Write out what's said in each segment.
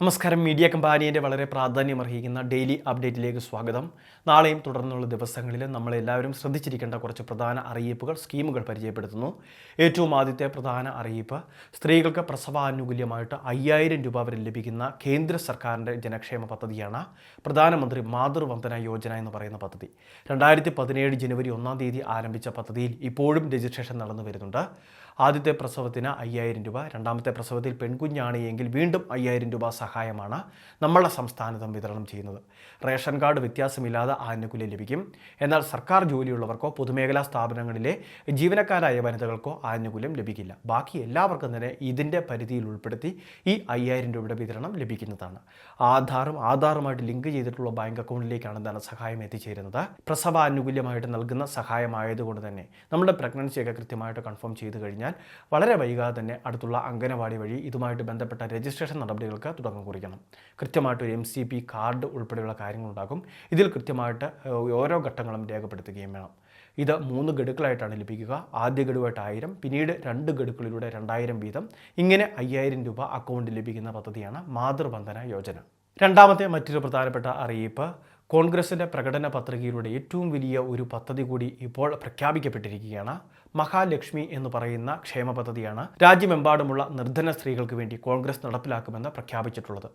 നമസ്കാരം. മീഡിയ കമ്പാനിയുടെ വളരെ പ്രാധാന്യം അർഹിക്കുന്ന ഡെയിലി അപ്ഡേറ്റിലേക്ക് സ്വാഗതം. നാളെയും തുടർന്നുള്ള ദിവസങ്ങളിൽ നമ്മളെല്ലാവരും ശ്രദ്ധിച്ചിരിക്കേണ്ട കുറച്ച് പ്രധാന അറിയിപ്പുകൾ സ്കീമുകൾ പരിചയപ്പെടുത്തുന്നു. ഏറ്റവും ആദ്യത്തെ പ്രധാന അറിയിപ്പ് സ്ത്രീകൾക്ക് പ്രസവാനുകൂല്യമായിട്ട് അയ്യായിരം രൂപ വരെ ലഭിക്കുന്ന കേന്ദ്ര സർക്കാരിന്റെ ജനക്ഷേമ പദ്ധതിയാണ് പ്രധാനമന്ത്രി മാതൃവന്ദന യോജന എന്ന് പറയുന്ന പദ്ധതി. രണ്ടായിരത്തി പതിനേഴ് ജനുവരി ഒന്നാം തീയതി ആരംഭിച്ച പദ്ധതിയിൽ ഇപ്പോഴും രജിസ്ട്രേഷൻ നടന്നു വരുന്നുണ്ട്. ആദ്യത്തെ പ്രസവത്തിന് അയ്യായിരം രൂപ രണ്ടാമത്തെ പ്രസവത്തിൽ പെൺകുഞ്ഞാണ് എങ്കിൽ വീണ്ടും അയ്യായിരം രൂപ സഹായമാണ് നമ്മളെ സംസ്ഥാനത്തും വിതരണം ചെയ്യുന്നത്. റേഷൻ കാർഡ് വ്യത്യാസമില്ലാതെ ആനുകൂല്യം ലഭിക്കും. എന്നാൽ സർക്കാർ ജോലിയുള്ളവർക്കോ പൊതുമേഖലാ സ്ഥാപനങ്ങളിലെ ജീവനക്കാരായ വനിതകൾക്കോ ആനുകൂല്യം ലഭിക്കില്ല. ബാക്കി എല്ലാവർക്കും തന്നെ ഇതിന്റെ പരിധിയിൽ ഉൾപ്പെടുത്തി ഈ അയ്യായിരം രൂപയുടെ വിതരണം ലഭിക്കുന്നതാണ്. ആധാറും ആധാറുമായിട്ട് ലിങ്ക് ചെയ്തിട്ടുള്ള ബാങ്ക് അക്കൗണ്ടിലേക്കാണ് ധനസഹായം എത്തിച്ചേരുന്നത്? പ്രസവാനുകൂല്യമായിട്ട് നൽകുന്ന സഹായമായതുകൊണ്ട് തന്നെ. നമ്മുടെ പ്രഗ്നൻസിയൊക്കെ കൃത്യമായിട്ട് കൺഫേം ചെയ്ത് കഴിഞ്ഞാൽ വളരെ വൈകാതെ തന്നെ അടുത്തുള്ള അംഗനവാടി വഴി ഇതുമായിട്ട് ബന്ധപ്പെട്ട രജിസ്ട്രേഷൻ നടപടികൾക്ക് തുടക്കം കുറിക്കണം. കൃത്യമായിട്ട് ഒരു എം സി പി കാർഡ് ഉൾപ്പെടെയുള്ള കാര്യങ്ങളുണ്ടാകും. ഇതിൽ കൃത്യമായിട്ട് ഓരോ ഘട്ടങ്ങളും രേഖപ്പെടുത്തുകയും വേണം. ഇത് മൂന്ന് ഗഡുക്കളായിട്ടാണ് ലഭിക്കുക. ആദ്യ ഗഡുവായിട്ട് ആയിരം പിന്നീട് രണ്ട് ഗഡുക്കളിലൂടെ രണ്ടായിരം വീതം. ഇങ്ങനെ അയ്യായിരം രൂപ അക്കൗണ്ടിൽ ലഭിക്കുന്ന പദ്ധതിയാണ് മാതൃബന്ധന യോജന. രണ്ടാമത്തെ മറ്റൊരു പ്രധാനപ്പെട്ട അറിയിപ്പ് കോൺഗ്രസിന്റെ പ്രകടന പത്രികയിലൂടെ ഏറ്റവും വലിയ ഒരു പദ്ധതി കൂടി ഇപ്പോൾ പ്രഖ്യാപിക്കപ്പെട്ടിരിക്കുകയാണ്. മഹാലക്ഷ്മി എന്ന് പറയുന്ന ക്ഷേമ പദ്ധതിയാണ് രാജ്യമെമ്പാടുമുള്ള നിർധന സ്ത്രീകൾക്ക് വേണ്ടി കോൺഗ്രസ് നടപ്പിലാക്കുമെന്ന് പ്രഖ്യാപിച്ചിട്ടുള്ളത്.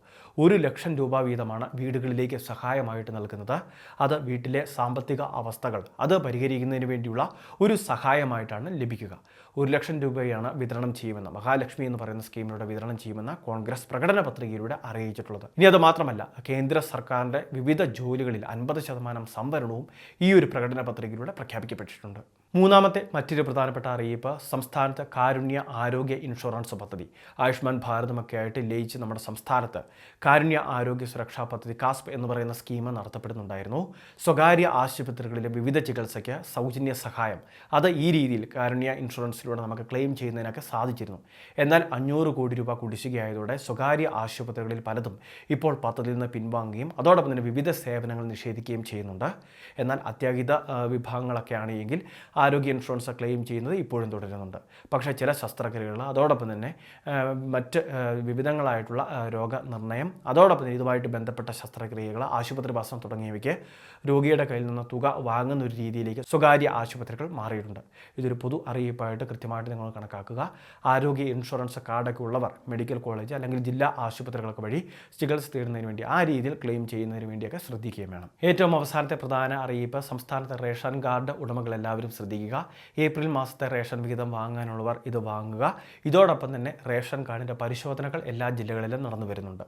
ഒരു ലക്ഷം രൂപ വീതമാണ് വീടുകളിലേക്ക് സഹായമായിട്ട് നൽകുന്നത്. അത് വീട്ടിലെ സാമ്പത്തിക അവസ്ഥകൾ അത് പരിഹരിക്കുന്നതിന് വേണ്ടിയുള്ള ഒരു സഹായമായിട്ടാണ് ലഭിക്കുക. ഒരു ലക്ഷം രൂപയാണ് വിതരണം ചെയ്യുമെന്ന് മഹാലക്ഷ്മി എന്ന് പറയുന്ന സ്കീമിലൂടെ വിതരണം ചെയ്യുമെന്ന് കോൺഗ്രസ് പ്രകടന പത്രികയിലൂടെ അറിയിച്ചിട്ടുള്ളത്. ഇനി അത് മാത്രമല്ല കേന്ദ്ര സർക്കാരിന്റെ വിവിധ ജോലികളിൽ അൻപത് ശതമാനം സംവരണവും ഈ ഒരു പ്രകടന പത്രികയിലൂടെ പ്രഖ്യാപിക്കപ്പെട്ടിട്ടുണ്ട്. മൂന്നാമത്തെ മറ്റൊരു പ്രധാനപ്പെട്ട അറിയിപ്പ് സംസ്ഥാനത്ത് കാരുണ്യ ആരോഗ്യ ഇൻഷുറൻസ് പദ്ധതി. ആയുഷ്മാൻ ഭാരതമൊക്കെ ആയിട്ട് ലയിച്ച് നമ്മുടെ സംസ്ഥാനത്ത് കാരുണ്യ ആരോഗ്യ സുരക്ഷാ പദ്ധതി കാസ്പ് എന്ന് പറയുന്ന സ്കീം നടത്തപ്പെടുന്നുണ്ടായിരുന്നു. സ്വകാര്യ ആശുപത്രികളിലെ വിവിധ ചികിത്സയ്ക്ക് സൗജന്യ സഹായം. അത് ഈ രീതിയിൽ കാരുണ്യ ഇൻഷുറൻസിലൂടെ നമുക്ക് ക്ലെയിം ചെയ്യുന്നതിനൊക്കെ സാധിച്ചിരുന്നു. എന്നാൽ അഞ്ഞൂറ് കോടി രൂപ കുടിശ്ശികയായതോടെ സ്വകാര്യ ആശുപത്രികളിൽ പലതും ഇപ്പോൾ പദ്ധതിയിൽ നിന്ന് പിൻവാങ്ങുകയും അതോടൊപ്പം തന്നെ വിവിധ സേവനങ്ങൾ നിഷേധിക്കുകയും ചെയ്യുന്നുണ്ട്. എന്നാൽ അത്യാഹിത ആ, വിഭാഗങ്ങളൊക്കെ ആണെങ്കിൽ ആരോഗ്യ ഇൻഷുറൻസ് ക്ലെയിം ചെയ്യുന്നത് ഇപ്പോഴും തുടരുന്നുണ്ട്. പക്ഷേ ചില ശസ്ത്രക്രിയകൾ അതോടൊപ്പം തന്നെ മറ്റ് വിവിധങ്ങളായിട്ടുള്ള രോഗനിർണയം അതോടൊപ്പം ഇതുമായിട്ട് ബന്ധപ്പെട്ട ശസ്ത്രക്രിയകൾ ആശുപത്രി വാസം തുടങ്ങിയവയ്ക്ക് രോഗിയുടെ കയ്യിൽ നിന്ന് തുക വാങ്ങുന്ന ഒരു രീതിയിലേക്ക് സ്വകാര്യ ആശുപത്രികൾ മാറിയിട്ടുണ്ട്. ഇതൊരു പൊതു അറിയിപ്പായിട്ട് കൃത്യമായിട്ട് നിങ്ങൾ കണക്കാക്കുക. ആരോഗ്യ ഇൻഷുറൻസ് കാർഡൊക്കെ ഉള്ളവർ മെഡിക്കൽ കോളേജ് അല്ലെങ്കിൽ ജില്ലാ ആശുപത്രികളൊക്കെ വഴി ചികിത്സ തേടുന്നതിന് വേണ്ടി ആ രീതിയിൽ ക്ലെയിം ചെയ്യുന്നതിന് വേണ്ടിയൊക്കെ ശ്രദ്ധിക്കുകയും വേണം. ഏറ്റവും അവസാനത്തെ പ്രധാന അറിയിപ്പ് സംസ്ഥാനത്തെ റേഷൻ കാർഡ് ഉടമകൾ എല്ലാവരും ശ്രദ്ധിക്കുക. ഏപ്രിൽ മാസത്തെ റേഷൻ വിഹിതം വാങ്ങാനുള്ളവർ ഇത് വാങ്ങുക. ഇതോടൊപ്പം തന്നെ റേഷൻ കാർഡിന്റെ പരിശോധനകൾ എല്ലാ ജില്ലകളിലും നടന്നു വരുന്നുണ്ട്.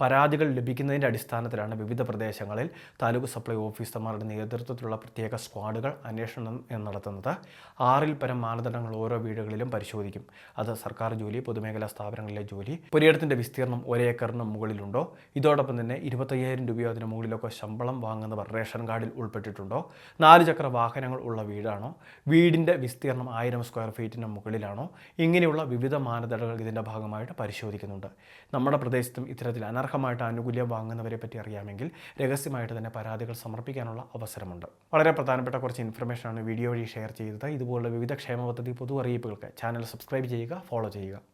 പരാതികൾ ലഭിക്കുന്നതിന്റെ അടിസ്ഥാനത്തിലാണ് വിവിധ പ്രദേശങ്ങളിൽ താലൂക്ക് സപ്ലൈ ഓഫീസർമാരുടെ നേതൃത്വത്തിലുള്ള പ്രത്യേക സ്ക്വാഡുകൾ അന്വേഷണം നടത്തുന്നത്. ആറിൽ പരം മാനദണ്ഡങ്ങൾ ഓരോ വീടുകളിലും പരിശോധിക്കും. അത് സർക്കാർ ജോലി പൊതുമേഖലാ സ്ഥാപനങ്ങളിലെ ജോലി പുരയിടത്തിന്റെ വിസ്തീർണം ഒരേക്കറിന് മുകളിലുണ്ടോ? ഇതോടൊപ്പം തന്നെ ഇരുപത്തയ്യായിരം രൂപയോ അതിന് മുകളിലൊക്കെ ശമ്പളം വാങ്ങുന്നവർ റേഷൻ കാർഡിൽ ഉൾപ്പെട്ടിട്ടുണ്ടോ? നാല് ചക്ര വാഹനങ്ങൾ ഉള്ള വീടാണോ? വീടിന്റെ വിസ്തീർണം ആയിരം സ്ക്വയർ ഫീറ്റിന് മുകളിലാണോ? ഇങ്ങനെയുള്ള വിവിധ മാനദണ്ഡങ്ങൾ ഇതിന്റെ ഭാഗമായിട്ട് പരിശോധിക്കുന്നുണ്ട്. നമ്മുടെ പ്രദേശത്തും ഇത്തരത്തിൽ അനർഹമായിട്ട് ആനുകൂല്യം വാങ്ങുന്നവരെ പറ്റി അറിയാമെങ്കിൽ രഹസ്യമായിട്ട് തന്നെ പരാതികൾ സമർപ്പിക്കാനുള്ള അവസരമുണ്ട്. വളരെ പ്രധാനപ്പെട്ട കുറച്ച് ഇൻഫർമേഷനാണ് വീഡിയോ വഴി ഷെയർ ചെയ്തത്. ഇതുപോലുള്ള വിവിധ ക്ഷേമ പദ്ധതി പൊതു അറിയിപ്പുകൾക്ക് ചാനൽ സബ്സ്ക്രൈബ് ചെയ്യുക ഫോളോ ചെയ്യുക.